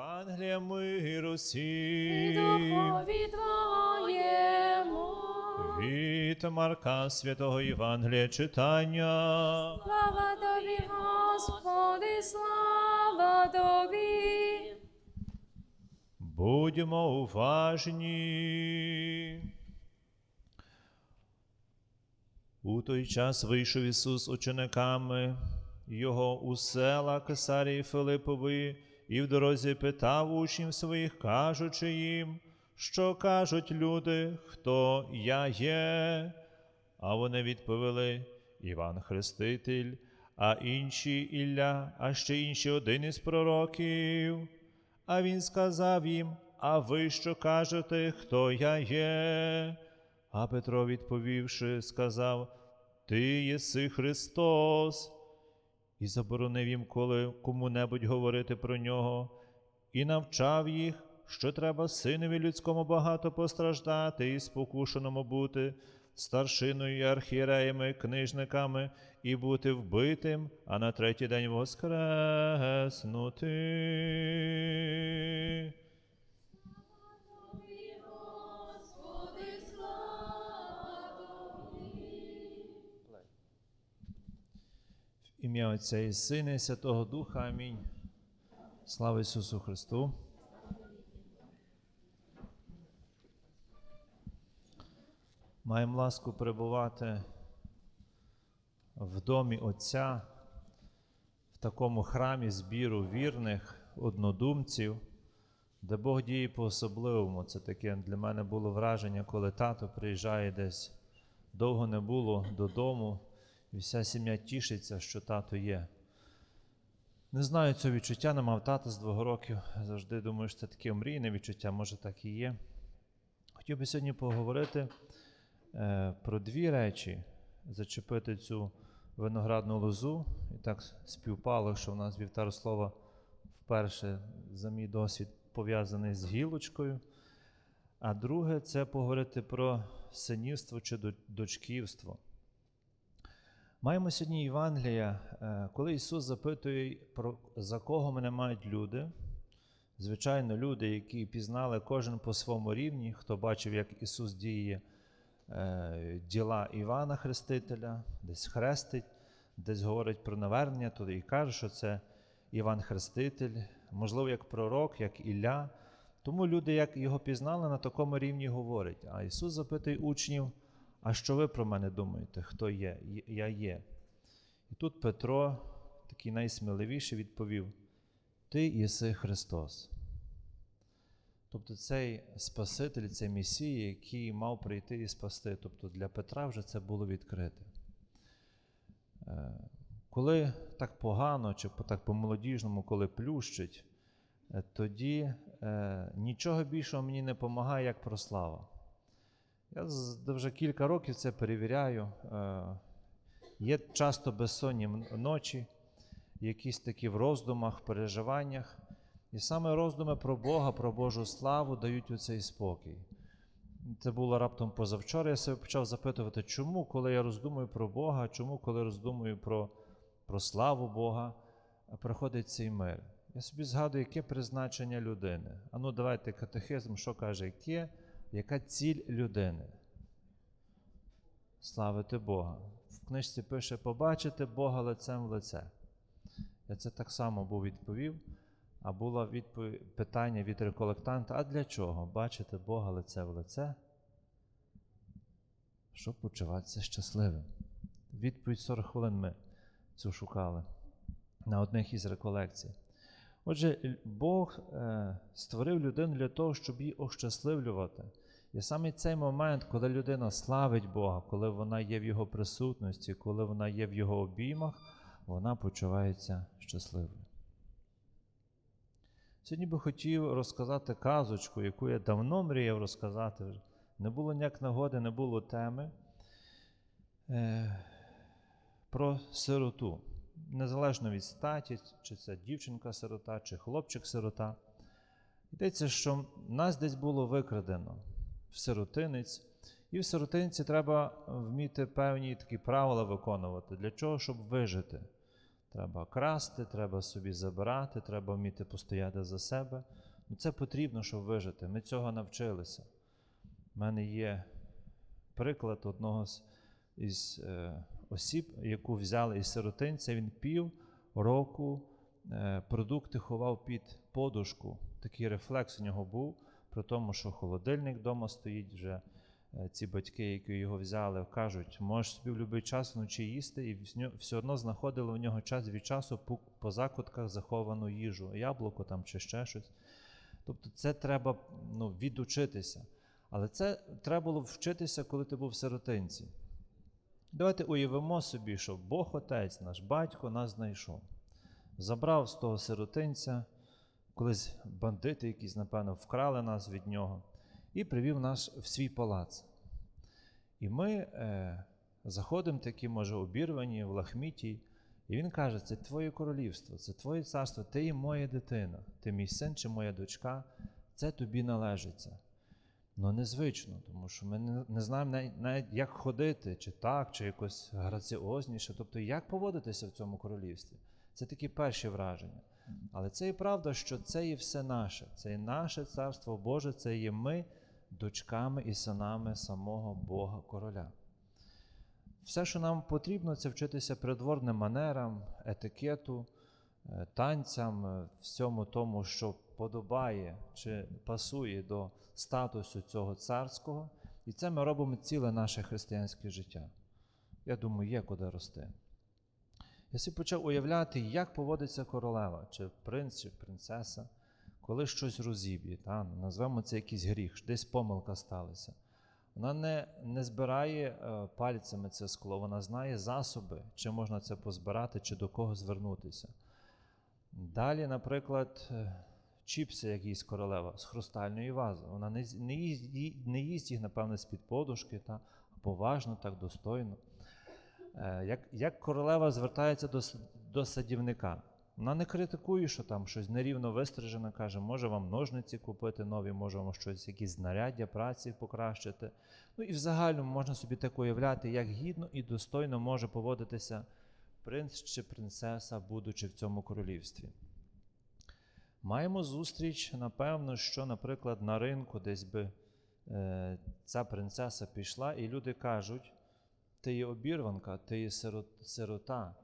Євангелія миру І духові Твоєму. Від Марка Святого Євангелія читання. Слава Тобі, Господи, слава Тобі. Будьмо уважні. У той час вийшов Ісус учениками Його у села Кесарії Филипової і в дорозі питав учнів своїх, кажучи їм, що кажуть люди, хто я є. А вони відповіли Іван Хреститель, а інші Ілля, а ще інші один із пророків. А він сказав їм: А ви що кажете, хто я є? А Петро, відповівши, сказав: Ти єси Христос, і заборонив їм коли кому-небудь говорити про нього, і навчав їх, що треба синові людському багато постраждати і спокушеному бути, старшиною і архієреями, книжниками, і бути вбитим, а на третій день воскреснути. Ім'я Отця і Сина, і Святого Духа. Амінь. Слава Ісусу Христу. Маємо ласку перебувати в домі Отця, в такому храмі збіру вірних однодумців, де Бог діє по-особливому. Це таке для мене було враження, коли тато приїжджає десь довго не було додому, вся сім'я тішиться, що тато є. Не знаю цього відчуття, не мав тата з двох років. Завжди думаю, що це таке мрійне відчуття, може так і є. Хотів би сьогодні поговорити е, про дві речі, зачепити цю виноградну лозу. І так співпало, що в нас вівтар слова вперше за мій досвід пов'язаний з гілочкою. А друге це поговорити про синівство чи дочківство. Маємо сьогодні Євангелія, е, коли Ісус запитує, про за кого мене мають люди. Звичайно, люди, які пізнали кожен по своєму рівні, хто бачив, як Ісус діє е, діла Івана Хрестителя, десь хрестить, десь говорить про навернення, то і каже, що це Іван Хреститель, можливо, як пророк, як Ілля. Тому люди, як його пізнали, на такому рівні говорять. А Ісус запитує учнів, а що ви про мене думаєте, хто є? Я є. І тут Петро, такий найсміливіший, відповів: Ти єси Христос. Тобто цей Спаситель, цей Месія, який мав прийти і спасти. Тобто для Петра вже це було відкрите. Е, Коли так погано, чи так по-молодіжному, коли плющить, е, тоді е, нічого більшого мені не допомагає, як прослава. Я вже кілька років це перевіряю. Е, Є часто безсонні ночі, якісь такі в роздумах, переживаннях. І саме роздуми про Бога, про Божу славу дають оцей спокій. Це було раптом позавчора. Я себе почав запитувати, чому, коли я роздумую про Бога, чому, коли роздумую про, про славу Бога, приходить цей мир. Я собі згадую, яке призначення людини. А ну давайте катехизм, що каже, яке, яка ціль людини? Славити Бога. В книжці пише побачити Бога лицем в лице. Я це так само був відповів. А було відповідь, питання від реколектанта: а для чого бачити Бога лице в лице? Щоб почуватися щасливим. Відповідь 40 хвилин ми цю шукали на одних із реколекцій. Отже, Бог е, створив людину для того, щоб її ощасливлювати. І саме цей момент, коли людина славить Бога, коли вона є в Його присутності, коли вона є в Його обіймах, вона почувається щасливою. Сьогодні би хотів розказати казочку, яку я давно мріяв розказати. Не було ніяк нагоди, не було теми. Е, про сироту. Незалежно від статі, чи це дівчинка-сирота, чи хлопчик-сирота. Йдеться, що нас десь було викрадено в сиротинець, і в сиротинці треба вміти певні такі правила виконувати. Для чого? Щоб вижити. Треба красти, треба собі забирати, треба вміти постояти за себе. Ну, це потрібно, щоб вижити. Ми цього навчилися. У мене є приклад одного з із е, осіб, яку взяли із сиротинця. Він пів року е, продукти ховав під подушку. Такий рефлекс у нього був, при тому, що холодильник вдома стоїть вже. е, Ці батьки, які його взяли, кажуть, можеш собі в будь-який час вночі їсти, і все одно знаходили у нього час від часу по, по закутках заховану їжу, яблуко там чи ще щось. Тобто це треба ну, відучитися. Але це треба було вчитися, коли ти був в сиротинці. Давайте уявимо собі, що Бог Отець, наш батько, нас знайшов. Забрав з того сиротинця, колись бандити якісь, напевно, вкрали нас від нього, і привів нас в свій палац. І ми е, заходимо такі, може, обірвані в лахміті, і він каже: це твоє королівство, це твоє царство, ти є моя дитина, ти мій син чи моя дочка, це тобі належиться. Ну, незвично, тому що ми не, не знаємо навіть, як ходити, чи так, чи якось граціозніше, тобто як поводитися в цьому королівстві. Це такі перші враження. Але це і правда, що це є все наше, це є наше царство Боже, це є ми, дочками і синами самого Бога короля. Все, що нам потрібно, це вчитися придворним манерам, етикету, танцям, е, всьому тому, що подобає чи пасує до статусу цього царського. І це ми робимо ціле наше християнське життя. Я думаю, є куди рости. Я собі почав уявляти, як поводиться королева, чи принц, чи принцеса, коли щось розіб'є. Та? Назвемо це якийсь гріх, десь помилка сталася. Вона не, не збирає е, пальцями це скло, вона знає засоби, чи можна це позбирати, чи до кого звернутися. Далі, наприклад, е, чіпси, як їсть королева, з хрустальної вази. Вона не, не, їсть, не їсть їх, напевне, з-під подушки, та, поважно, так достойно. Е, Як, як королева звертається до, до садівника? Вона не критикує, що там щось нерівно вистрижено, каже, може вам ножниці купити нові, може вам щось, якісь знаряддя праці покращити. Ну і в загальному можна собі так уявляти, як гідно і достойно може поводитися принц чи принцеса, будучи в цьому королівстві. Маємо зустріч, напевно, що, наприклад, на ринку десь би е, ця принцеса пішла, і люди кажуть: ти є обірванка, ти є сирота,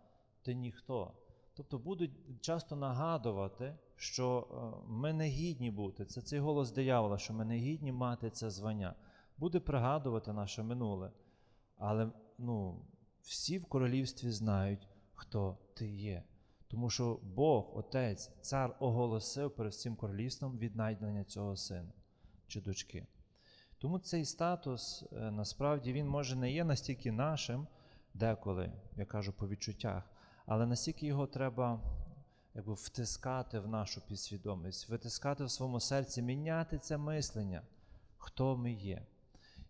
ти ніхто. Тобто будуть часто нагадувати, що е, ми не гідні бути. Це цей голос диявола, що ми не гідні мати це звання. Буде пригадувати наше минуле. Але ну, всі в королівстві знають, хто ти є. Тому що Бог, Отець, Цар оголосив перед всім королівством віднайдення цього сина чи дочки. Тому цей статус е, насправді він може не є настільки нашим, деколи, я кажу по відчуттях, але настільки його треба якби, втискати в нашу підсвідомість, витискати в своєму серці, міняти це мислення, хто ми є.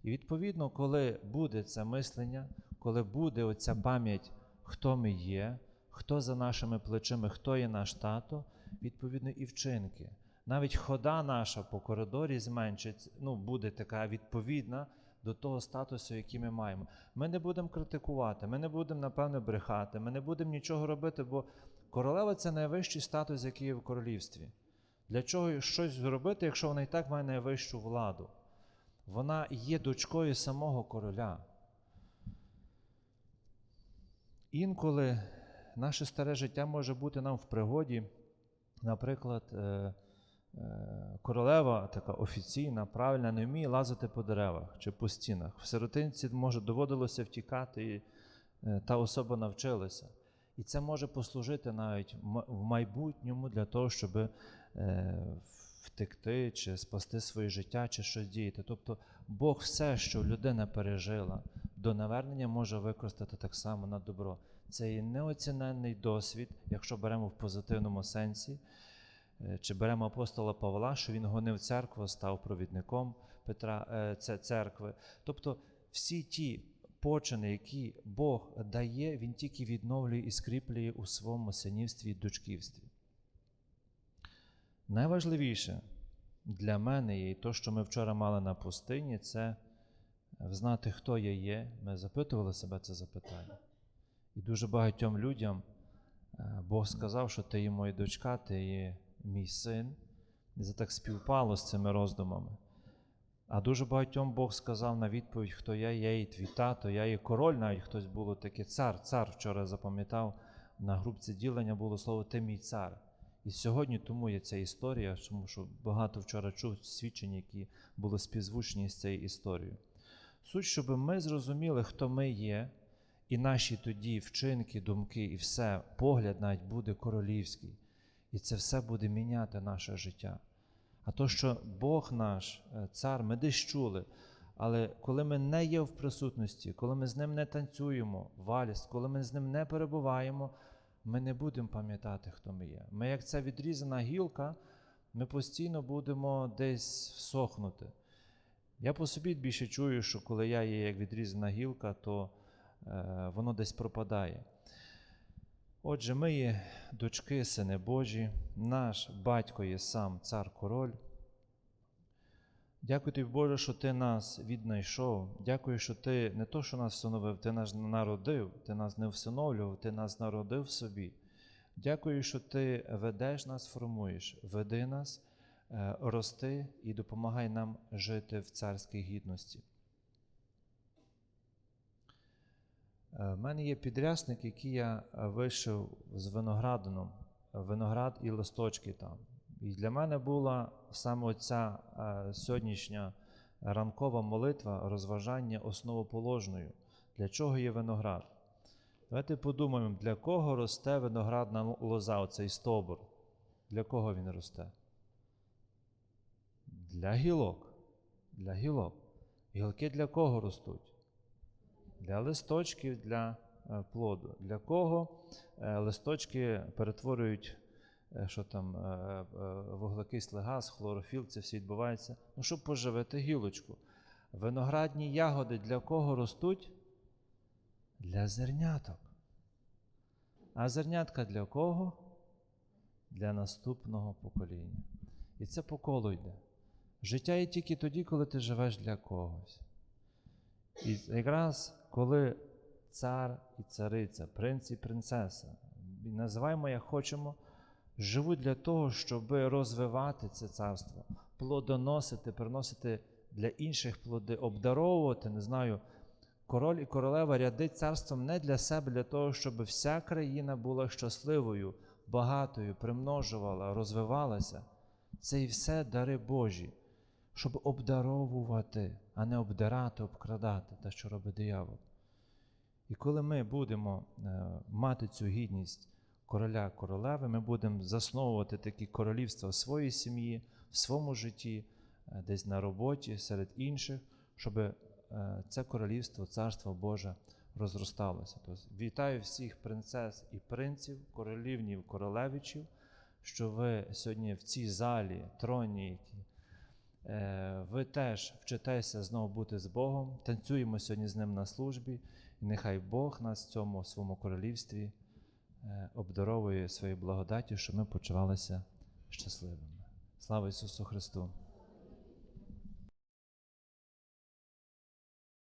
І відповідно, коли буде це мислення, коли буде оця пам'ять, хто ми є, хто за нашими плечима, хто є наш тато, відповідно, і вчинки. Навіть хода наша по коридорі зменшить, ну, буде така відповідна до того статусу, який ми маємо. Ми не будемо критикувати, ми не будемо, напевно, брехати, ми не будемо нічого робити, бо королева це найвищий статус, який є в королівстві. Для чого щось зробити, якщо вона і так має найвищу владу? Вона є дочкою самого короля. Інколи наше старе життя може бути нам в пригоді. Наприклад, е, е, королева така офіційна, правильна, не вміє лазити по деревах чи по стінах. В сиротинці може доводилося втікати, і е, та особа навчилася. І це може послужити навіть в майбутньому для того, щоб втекти чи спасти своє життя, чи щось діяти. Тобто Бог все, що людина пережила, до навернення може використати так само на добро. Це є неоціненний досвід, якщо беремо в позитивному сенсі. Е, Чи беремо апостола Павла, що він гонив церкву, став провідником Петра це- церкви. Тобто всі ті почини, які Бог дає, він тільки відновлює і скріплює у своєму синівстві і дочківстві. Найважливіше для мене і те, що ми вчора мали на пустині, це знати, хто я є. Ми запитували себе це запитання. І дуже багатьом людям Е, Бог сказав, що ти є моя дочка, ти є мій син. І це так співпало з цими роздумами. А дуже багатьом Бог сказав на відповідь, хто я, я і твій тато, я і король, навіть хтось було таке цар. Цар вчора запам'ятав на групці ділення було слово Ти мій цар. І сьогодні тому є ця історія, тому що багато вчора чув свідчень, які були співзвучні з цією історією. Суть, щоб ми зрозуміли, хто ми є, і наші тоді вчинки, думки, і все, погляд навіть буде королівський. І це все буде міняти наше життя. А то, що Бог наш, е, цар, ми десь чули, але коли ми не є в присутності, коли ми з ним не танцюємо, вальс, коли ми з ним не перебуваємо, ми не будемо пам'ятати, хто ми є. Ми, як ця відрізана гілка, ми постійно будемо десь всохнути. Я по собі більше чую, що коли я є як відрізана гілка, то е, воно десь пропадає. Отже, ми є дочки, сини Божі, наш батько є сам цар король. Дякую тобі, Боже, що ти нас віднайшов. Дякую, що ти не то, що нас встановив, ти нас народив, ти нас не всиновлював, ти нас народив собі. Дякую, що ти ведеш нас, формуєш, веди нас, рости і допомагай нам жити в царській гідності. Е, В мене є підрясник, який я е, вишив з виноградином, е, виноград і листочки там. І для мене була саме ця е, сьогоднішня ранкова молитва, розважання основоположною. Для чого є виноград? Давайте подумаємо, для кого росте виноградна лоза, оцей стовбур? Для кого він росте? Для гілок. Для гілок. Гілки для кого ростуть? Для листочків, для е, плоду. Для кого е, листочки перетворюють, е, що там, вуглекислий газ, хлорофіл, це все відбувається, ну, щоб поживити гілочку. Виноградні ягоди для кого ростуть? Для зерняток. А зернятка для кого? Для наступного покоління. І це по колу йде. Життя є тільки тоді, коли ти живеш для когось. І якраз коли цар і цариця, принц і принцеса, називаємо як хочемо, живуть для того, щоб розвивати це царство, плодоносити, приносити для інших плоди, обдаровувати, не знаю, король і королева рядить царством не для себе, для того, щоб вся країна була щасливою, багатою, примножувала, розвивалася. Це і все дари Божі щоб обдаровувати, а не обдирати, обкрадати, те, що робить диявол. І коли ми будемо е, мати цю гідність короля королеви, ми будемо засновувати такі королівства в своїй сім'ї, в своєму житті, е, десь на роботі, серед інших, щоб е, це королівство, царство Боже розросталося. Тобто, вітаю всіх принцес і принців, королівнів, королевичів, що ви сьогодні в цій залі, троні, які ви теж вчитеся знову бути з Богом, танцюємо сьогодні з Ним на службі, і нехай Бог нас в цьому своєму королівстві е, обдаровує своєю благодаттю, щоб ми почувалися щасливими. Слава Ісусу Христу!